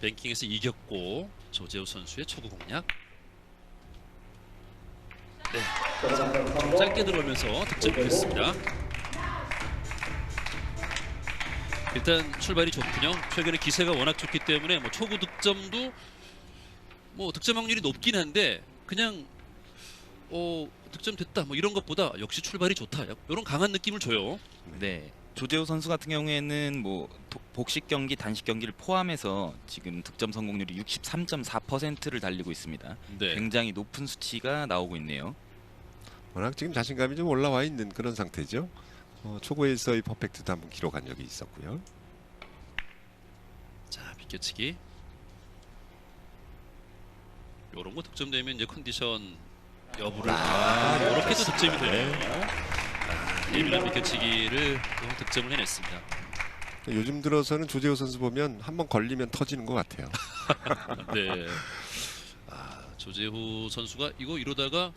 뱅킹에서 이겼고 조재호 선수의 초구 공략. 네, 좀 짧게 들어오면서 득점을 했습니다. 일단 출발이 좋군요. 최근에 기세가 워낙 좋기 때문에 뭐 초구 득점도 뭐 득점 확률이 높긴 한데 그냥 어 득점 됐다 뭐 이런 것보다 역시 출발이 좋다 이런 강한 느낌을 줘요. 네. 조재호 선수 같은 경우에는 뭐 도- 복식 경기, 단식 경기를 포함해서 지금 득점 성공률이 63.4%를 달리고 있습니다. 네. 굉장히 높은 수치가 나오고 있네요. 워낙 지금 자신감이 좀 올라와 있는 그런 상태죠. 어, 초고에서의 퍼펙트도 한번 기록한 적이 있었고요. 자 비껴치기. 요런 거 득점되면 이제 컨디션 여부를 아, 이렇게도 득점이 되네요. 아, 예민한 비껴치기를 또 득점을 해냈습니다. 요즘 들어서는 조재호 선수 보면 한 번 걸리면 터지는 것 같아요. 네. 아, 조재호 선수가 이거 이러다가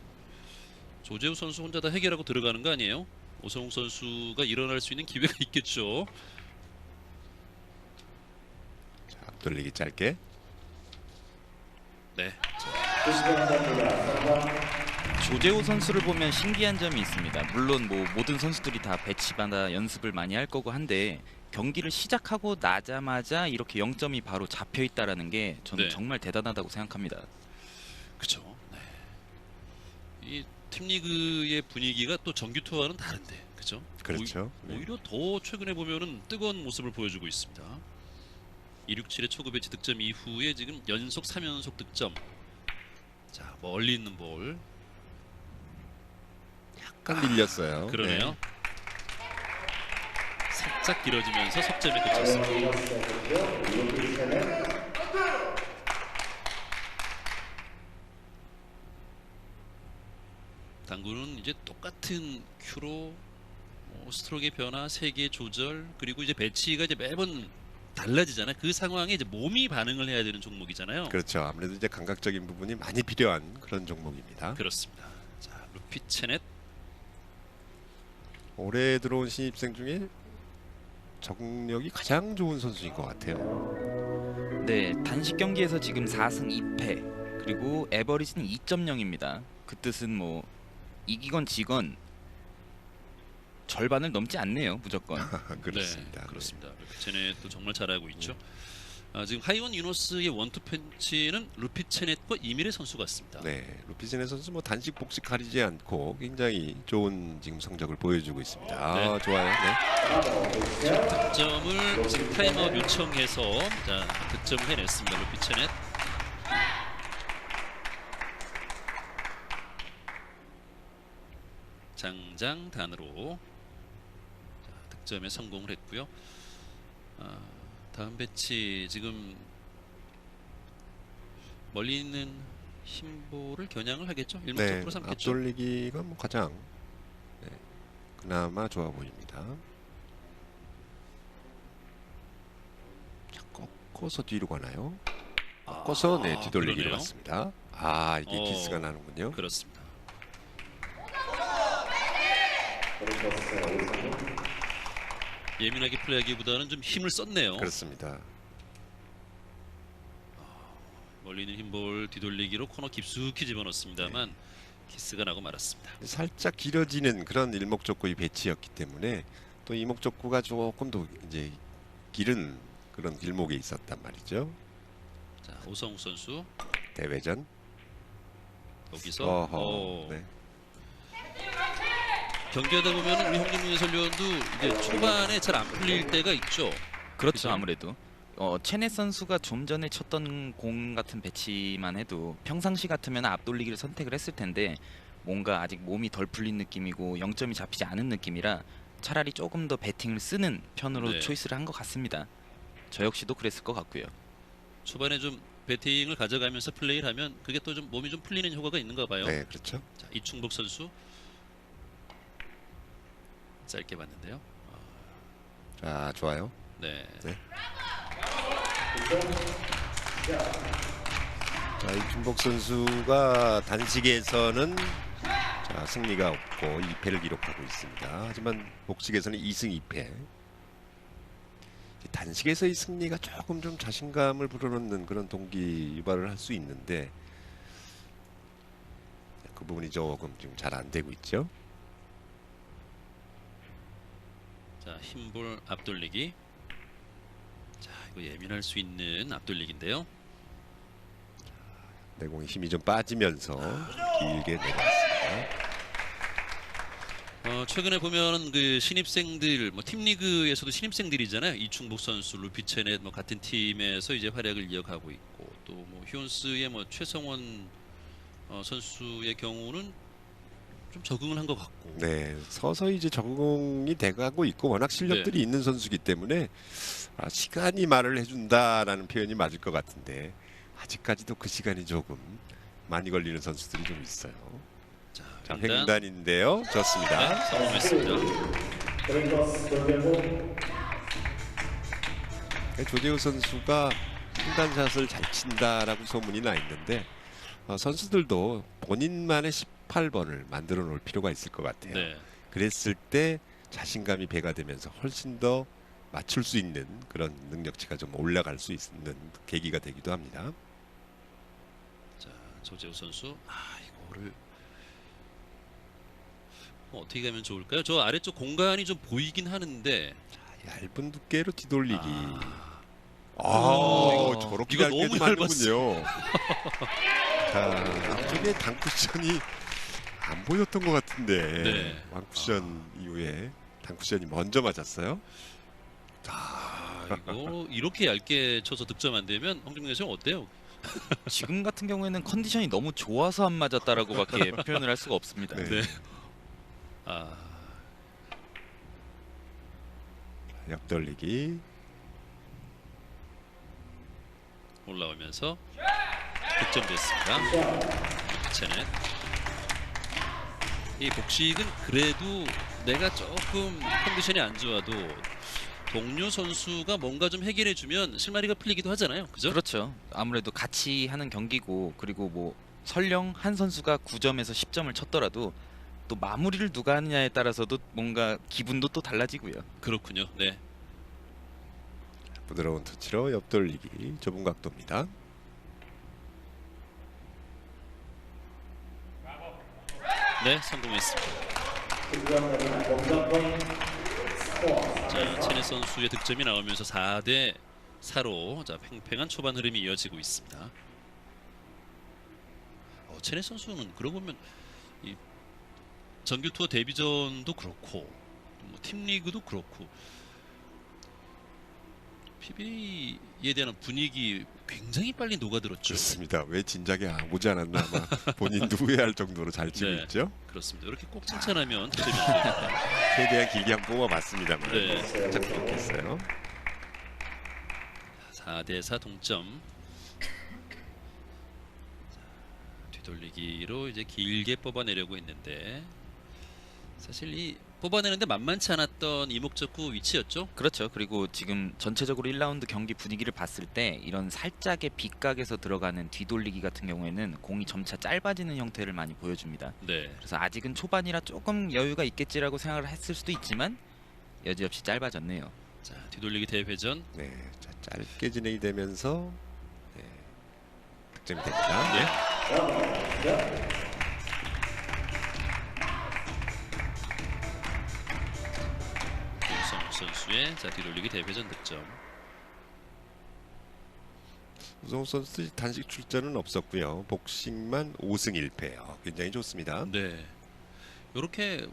조재호 선수 혼자 다 해결하고 들어가는 거 아니에요? 오성욱 선수가 일어날 수 있는 기회가 있겠죠. 자, 돌리기 짧게. 네. 조재호 선수를 보면 신기한 점이 있습니다. 물론 뭐 모든 선수들이 다 배치마다 연습을 많이 할 거고 한데 경기를 시작하고 나자마자 이렇게 0점이 바로 잡혀 있다라는 게 저는 네. 정말 대단하다고 생각합니다. 그렇죠. 네. 이 팀 리그의 분위기가 또 정규 투어와는 다른데, 그죠? 그렇죠. 오히, 오히려 더 최근에 보면은 뜨거운 모습을 보여주고 있습니다. 267의 초구 배치 득점 이후에 지금 연속 3연속 득점. 자, 멀리 있는 볼. 약간 밀렸어요. 그러네요. 네. 살짝 길어지면서 석점에 그쳤습니다. 당구는 이제 똑같은 큐로 뭐 스트로크의 변화, 세계 조절 그리고 이제 배치가 이제 매번 달라지잖아요. 그 상황에 이제 몸이 반응을 해야 되는 종목이잖아요. 그렇죠. 아무래도 이제 감각적인 부분이 많이 필요한 그런 종목입니다. 그렇습니다. 자, 루피 체넷 올해 들어온 신입생 중에 적응력이 가장 좋은 선수인 것 같아요. 네, 단식 경기에서 지금 4승 2패 그리고 에버리지는 2.0입니다. 그 뜻은 뭐 이기건 지건 절반을 넘지 않네요, 무조건. 그렇습니다. 네, 그렇습니다. 루피 체넷도 정말 잘하고 있죠. 아, 지금 하이원 유노스의 원투 펀치는 루피 체넷과 이미래 선수 같습니다. 네, 루피진의 선수 뭐 단식 복식 가리지 않고 굉장히 좋은 지금 성적을 보여주고 있습니다. 아, 좋아요. 네. 득점을 지금 타임아웃 요청해서 자, 득점을 해냈습니다. 루피 체넷. 장장단으로 자, 득점에 성공을 했고요. 아, 다음 배치 지금 멀리 있는 힘볼을 겨냥을 하겠죠? 네, 일목적으로 삼겠죠? 앞돌리기가 뭐 가장 네, 그나마 좋아 보입니다. 자, 꺾어서 뒤로 가나요? 꺾어서 네 아, 뒤돌리기로 그러네요. 갔습니다. 아 이게 어. 키스가 나는군요. 그렇습니다. 예민하게 플레이하기보다는 좀 힘을 썼네요. 그렇습니다. 멀리 있는 흰볼 뒤돌리기로 코너 깊숙이 집어넣습니다만 키스가 나고 말았습니다. 살짝 길어지는 그런 일목적구의 배치였기 때문에 또 이목적구가 조금 더 이제 길은 그런 길목에 있었단 말이죠. 자 오성욱 선수 대회전. 여기서 어허. 어, 네. 경기하다 보면 우리 홍진민 해설위원도 이제 초반에 잘 안 풀릴 때가 있죠. 그렇죠, 그죠? 아무래도. 어, 체넷 선수가 좀 전에 쳤던 공 같은 배치만 해도 평상시 같으면 앞돌리기를 선택을 했을 텐데 뭔가 아직 몸이 덜 풀린 느낌이고 0점이 잡히지 않은 느낌이라 차라리 조금 더 배팅을 쓰는 편으로 네. 초이스를 한 것 같습니다. 저 역시도 그랬을 것 같고요. 초반에 좀 배팅을 가져가면서 플레이를 하면 그게 또 좀 몸이 좀 풀리는 효과가 있는가 봐요. 네, 그렇죠. 자, 이충복 선수 짧게 봤는데요. 자, 좋아요. 네. 자, 이준복 선수가 단식에서는 자, 승리가 없고 2패를 기록하고 있습니다. 하지만 복식에서는 2승 2패. 단식에서의 승리가 조금 좀 자신감을 불어넣는 그런 동기 유발을 할 수 있는데 그 부분이 조금 지금 잘 안 되고 있죠. 자 힘볼 앞돌리기. 자 이거 예민할 수 있는 앞돌리기인데요. 내공에 힘이 좀 빠지면서 길게 내려왔습니다. 어, 최근에 보면 그 신입생들 뭐 팀리그에서도 신입생들이잖아요. 이충복 선수, 루피체넷 뭐 같은 팀에서 이제 활약을 이어가고 있고 또 뭐 휴온스의 뭐 최성원 어, 선수의 경우는 좀 적응을 한 것 같고. 네, 서서히 이제 적응이 돼가고 있고 워낙 실력들이 네. 있는 선수기 때문에 아, 시간이 말을 해준다라는 표현이 맞을 것 같은데 아직까지도 그 시간이 조금 많이 걸리는 선수들이 좀 있어요. 자, 자, 횡단. 횡단인데요, 좋습니다. 네, 성공했습니다. 네, 조재우 선수가 횡단샷을 잘 친다라고 소문이 나 있는데 어, 선수들도 본인만의 18번을 만들어 놓을 필요가 있을 것 같아요. 네. 그랬을 때 자신감이 배가 되면서 훨씬 더 맞출 수 있는 그런 능력치가 좀 올라갈 수 있는 계기가 되기도 합니다. 자, 조재우 선수. 아, 이거를 뭐 어떻게 가면 좋을까요? 저 아래쪽 공간이 좀 보이긴 하는데 얇은 두께로 뒤돌리기. 아, 아, 저렇게 이거 너무 하는군요. 자, 앞쪽에 단쿠션이 안 보였던 것 같은데 네. 완쿠션 이후에 단쿠션이 먼저 맞았어요. 아, 이거 이렇게 얇게 쳐서 득점 안 되면 홍준경 선수 어때요? 지금 같은 경우에는 컨디션이 너무 좋아서 안 맞았다라고밖에 표현을 할 수가 없습니다. 네. 네. 아, 옆돌리기. 올라오면서 득점됐습니다. 체넷. 이 복식은 그래도 내가 조금 컨디션이 안 좋아도 동료 선수가 뭔가 좀 해결해 주면 실마리가 풀리기도 하잖아요. 그죠? 그렇죠. 아무래도 같이 하는 경기고 그리고 뭐 설령 한 선수가 9점에서 10점을 쳤더라도 또 마무리를 누가 하느냐에 따라서도 뭔가 기분도 또 달라지고요. 그렇군요. 네. 부드러운 터치로 옆돌리기 좁은 각도입니다. 네, 성공했습니다. 자, 체네 선수의 득점이 나오면서 4대 4로 자, 팽팽한 초반 흐름이 이어지고 있습니다. 어, 체네 선수는 그러고 보면 이 정규 투어 데뷔전도 그렇고 뭐 팀리그도 그렇고 PBA에 대한 분위기 굉장히 빨리 녹아들었죠. 그렇습니다. 왜 진작에 아- 오지 않았나 아마 본인도 후회할 정도로 잘 치고 네. 있죠. 그렇습니다. 이렇게 꼭 칭찬하면. 최대한 길게 한번 뽑아봤습니다만 네. 살짝 부족했어요. 4대 4 동점. 자, 뒤돌리기로 이제 길게 뽑아내려고 했는데 사실 이 뽑아내는데 만만치 않았던 이목적구 위치였죠. 그렇죠. 그리고 지금 전체적으로 1라운드 경기 분위기를 봤을 때 이런 살짝의 빗각에서 들어가는 뒤돌리기 같은 경우에는 공이 점차 짧아지는 형태를 많이 보여줍니다. 네. 그래서 아직은 초반이라 조금 여유가 있겠지라고 생각을 했을 수도 있지만 여지없이 짧아졌네요. 자, 뒤돌리기 대회전. 네, 자, 짧게 진행이 되면서 네, 득점이 됩니다. 네. 선수의 자 뒤돌리기 대회전 득점. 우성우 선수 단식 출전은 없었고요. 복싱만 5승 1패. 어, 굉장히 좋습니다. 네. 이렇게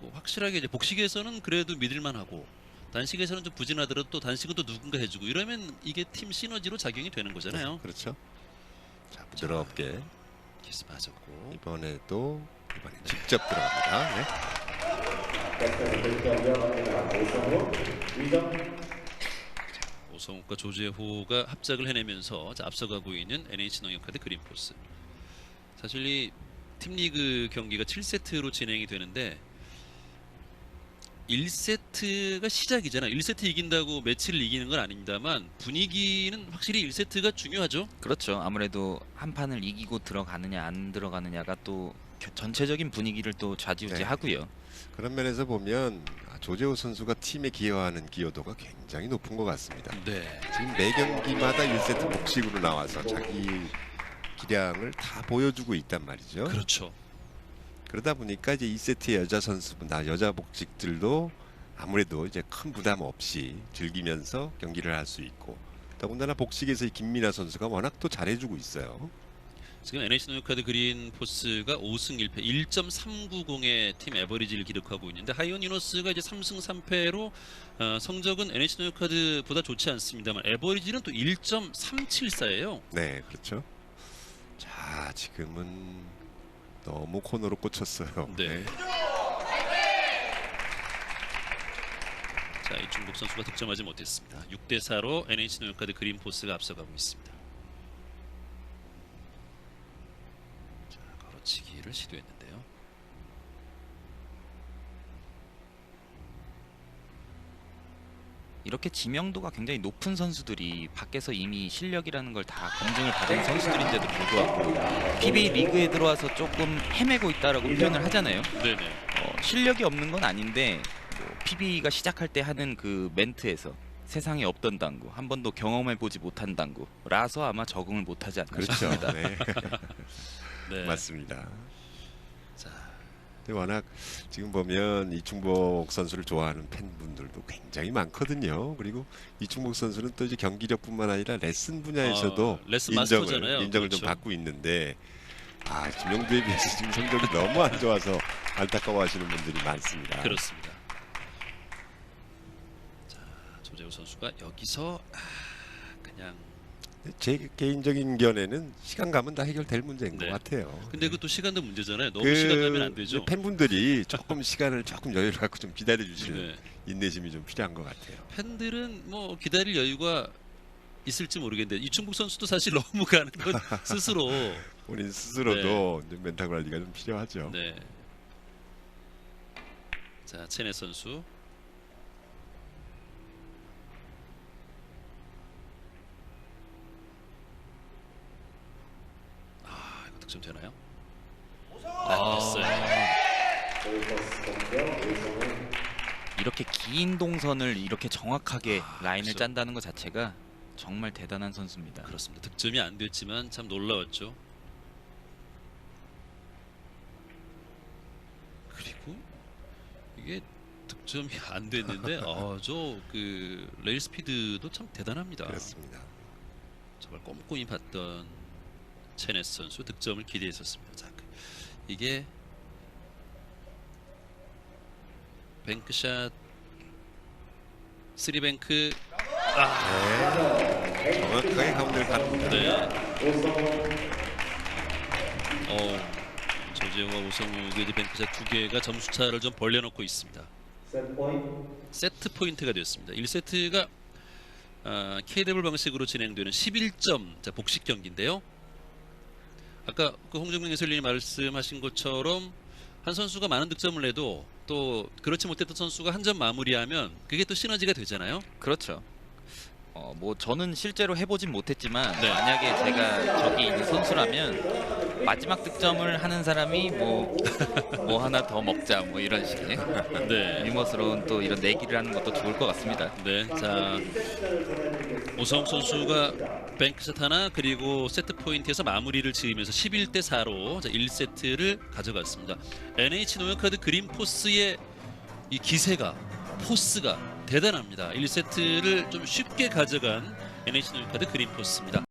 그 확실하게 이제 복식에서는 그래도 믿을만 하고 단식에서는 좀 부진하더라도 또 단식은 또 누군가 해주고 이러면 이게 팀 시너지로 작용이 되는 거잖아요. 그렇죠. 자, 부드럽게 키스 맞았고 이번에도 이번에 직접 들어갑니다. 네. 오성욱과 조재호가 합작을 해내면서 자, 앞서가고 있는 NH농협카드 그린포스. 사실 이 팀리그 경기가 7세트로 진행이 되는데 1세트가 시작이잖아요. 1세트 이긴다고 매치를 이기는 건 아닙니다만 분위기는 확실히 1세트가 중요하죠. 그렇죠. 아무래도 한 판을 이기고 들어가느냐 안 들어가느냐가 또 겨- 전체적인 분위기를 또 좌지우지하고요. 그런 면에서 보면 아, 조재호 선수가 팀에 기여하는 기여도가 굉장히 높은 것 같습니다. 네. 지금 매 경기마다 1세트 복식으로 나와서 자기 기량을 다 보여주고 있단 말이죠. 그렇죠. 그러다 보니까 이제 2세트의 여자 선수나 여자 복직들도 아무래도 이제 큰 부담 없이 즐기면서 경기를 할 수 있고 더군다나 복식에서 이 김민아 선수가 워낙 또 잘해주고 있어요. 지금 NH 노유카드 그린 포스가 5승 1패 1.390의 팀 에버리지를 기록하고 있는데 하이온 유너스가 이제 3승 3패로 어, 성적은 NH 노유카드보다 좋지 않습니다만 에버리지는 또 1.374예요. 네, 그렇죠. 자, 지금은 너무 코너로 꽂혔어요. 네. 자, 이 중국 선수가 득점하지 못했습니다. 6대 4로 NH 노유카드 그린 포스가 앞서가고 있습니다. 자, 걸어치기를 시도했는데요. 이렇게 지명도가 굉장히 높은 선수들이 밖에서 이미 실력이라는 걸 다 검증을 받은 선수들인데도 불구하고 PBA 리그에 들어와서 조금 헤매고 있다라고 표현을 하잖아요. 네네. 어, 실력이 없는 건 아닌데 뭐 PBA가 시작할 때 하는 그 멘트에서 세상에 없던 당구 한 번도 경험해 보지 못한 당구라서 아마 적응을 못하지 않나 그렇죠. 싶습니다. 네, 네. 맞습니다. 자, 근데 워낙 지금 보면 이충복 선수를 좋아하는 팬분들도 굉장히 많거든요. 그리고 이충복 선수는 또 이제 경기력뿐만 아니라 레슨 분야에서도 어, 레슨 인정을 마스터잖아요. 인정을 그렇죠. 좀 받고 있는데 아 김영두에 비해서 지금 성적이 너무 안 좋아서 안타까워하시는 분들이 많습니다. 그렇습니다. 자, 조재호 선수가 여기서 아, 그냥 제 개인적인 견해는 시간 가면 다 해결될 문제인 네. 것 같아요. 근데 그또 시간도 문제잖아요. 너무 그 시간 가면 안 되죠. 팬분들이 조금 시간을 조금 여유를 갖고 좀 기다려 주시는 네. 인내심이 좀 필요한 것 같아요. 팬들은 뭐 기다릴 여유가 있을지 모르겠는데 이충국 선수도 사실 너무 가는 것 스스로 본인 스스로도 이제 멘탈 관리가 좀 필요하죠. 네. 자, 체네 선수. 아, 이거 득점 되나요? 아, 됐어요. 이렇게 긴 동선을 이렇게 정확하게 아, 라인을 그렇죠. 짠다는 것 자체가 정말 대단한 선수입니다. 그렇습니다. 득점이 안 됐지만 참 놀라웠죠. 그리고 이게 득점이 안 됐는데 아, 저그 레일 스피드도 참 대단합니다. 그렇습니다. 정말 꼼꼼히 봤던 체네스 선수 득점을 기대했었습니다. 자, 그- 이게 뱅크샷 쓰리뱅크 네. 정확하게 가운데를 갑니다. 네. 어, 조재호와 오성욱의 이제 뱅크샷 두 개가 점수 차를 좀 벌려놓고 있습니다. 세트 포인트가 되었습니다. 1세트가 아, K레벨 방식으로 진행되는 11점 자, 복식 경기인데요. 아까 그 홍정민 해설위원이 말씀하신 것처럼 한 선수가 많은 득점을 내도 또 그렇지 못했던 선수가 한 점 마무리하면 그게 또 시너지가 되잖아요. 그렇죠. 어, 뭐 저는 실제로 해보진 못했지만 네. 만약에 제가 저기 있는 선수라면 마지막 득점을 하는 사람이 뭐 뭐 하나 더 먹자 뭐 이런 식의 네. 유머스러운 또 이런 내기를 하는 것도 좋을 것 같습니다. 네, 자 오성 선수가 뱅크샷 하나 그리고 세트 포인트에서 마무리를 지으면서 11대 4로 1세트를 가져갔습니다. NH 노영카드 그린 포스의 이 기세가 포스가 대단합니다. 1세트를 좀 쉽게 가져간 NH 노영카드 그린 포스입니다.